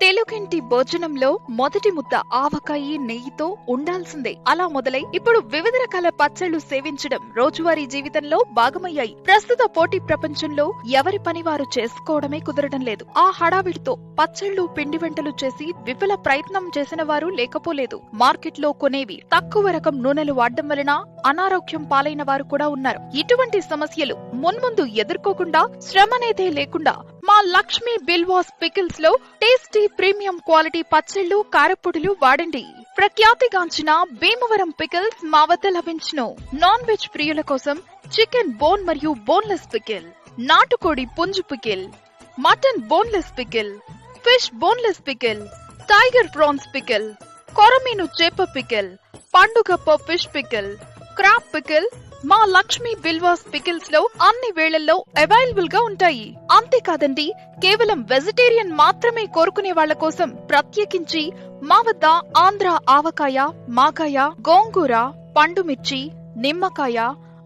te తెలుగింటి భోజనంలో మొదటి ముద్ద ఆవకాయి నెయ్యితో ఉండాల్సిందే. అలా మొదలై ఇప్పుడు వివిధ రకాల పచ్చళ్ళు సేవించడం రోజువారీ జీవితంలో భాగమయ్యాయి. ప్రస్తుత పోటీ ప్రపంచంలో ఎవరి పని వారు చేసుకోవడమే కుదరడం లేదు. ఆ హడావిడితో పచ్చళ్ళు పిండి వంటలు చేసి విఫల ప్రయత్నం చేసిన వారు లేకపోలేదు. మార్కెట్లో కొనేవి తక్కువ రకం నూనెలు వాడడం వలన అనారోగ్యం పాలైన వారు కూడా ఉన్నారు. ఇటువంటి సమస్యలు మున్ముందు ఎదుర్కోకుండా శ్రమనేదే లేకుండా మా లక్ష్మి బిల్వాస్ పికిల్స్లో టేస్టీ ప్రీమియం క్వాలిటీ పచ్చళ్ళు కారపొడులు వాడండి. ప్రఖ్యాతిగాంచిన భీమవరం పికిల్స్ మా వద్ద లభించును. నాన్ వెజ్ ప్రియుల కోసం చికెన్ బోన్ మరియు బోన్లెస్ పికిల్ నాటుకోడి పుంజు pickle mutton boneless pickle fish boneless pickle tiger prawns pickle కొరమీను చేప పికిల్ పండుగప్ప ఫిష్ పికిల్ క్రాప్ పికిల్ మా లక్ష్మీ బిల్వాస్ పికిల్స్లో అన్ని వేళల్లో అవైలబుల్గా ఉంటాయి. అంతేకాదండి కేవలం వెజిటేరియన్ మాత్రమే కోరుకునే వాళ్ళ కోసం ప్రత్యేకించి మా వద్ద ఆంధ్ర ఆవకాయ మాకాయ గోంగూర పండుమిర్చి నిమ్మకాయ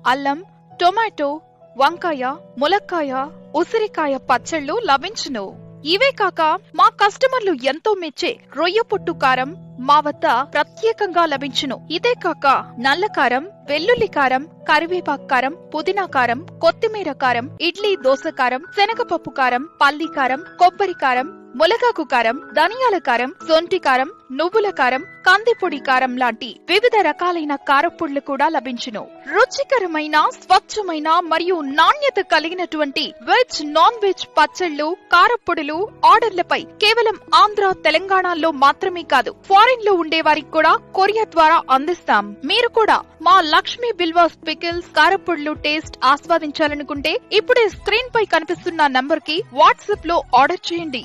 అల్లం టొమాటో వంకాయ ములక్కాయ ఉసిరికాయ పచ్చళ్ళు లభించును. ఇవే కాక మా కస్టమర్లు ఎంతో మెచ్చే రొయ్య పొట్టు కారం మా వద్ద ప్రత్యేకంగా లభించును. ఇదే కాక నల్ల కారం వెల్లుల్లి కారం కరివేపాకు కారం పుదీనా కారం కొత్తిమీర కారం ఇడ్లీ దోస కారం శనగపప్పు కారం పల్లి కారం కొబ్బరి కారం ములగాకు కారం ధనియాల కారం సొంటి కారం నువ్వుల కారం కందిపొడి కారం లాంటి వివిధ రకాలైన కారపొడులు కూడా లభించును. రుచికరమైన స్వచ్ఛమైన మరియు నాణ్యత కలిగినటువంటి వెజ్ నాన్ వెజ్ పచ్చళ్ళు కారపొడులు ఆర్డర్లపై కేవలం ఆంధ్ర తెలంగాణలో మాత్రమే కాదు ఫారిన్లో ఉండే వారికి కూడా కొరియర్ ద్వారా అందిస్తాం. మీరు కూడా మా లక్ష్మీ బిల్వాస్ పికిల్స్ కారపొడులు టేస్ట్ ఆస్వాదించాలనుకుంటే ఇప్పుడే స్క్రీన్ పై కనిపిస్తున్న నంబర్కి వాట్సాప్లో ఆర్డర్ చేయండి.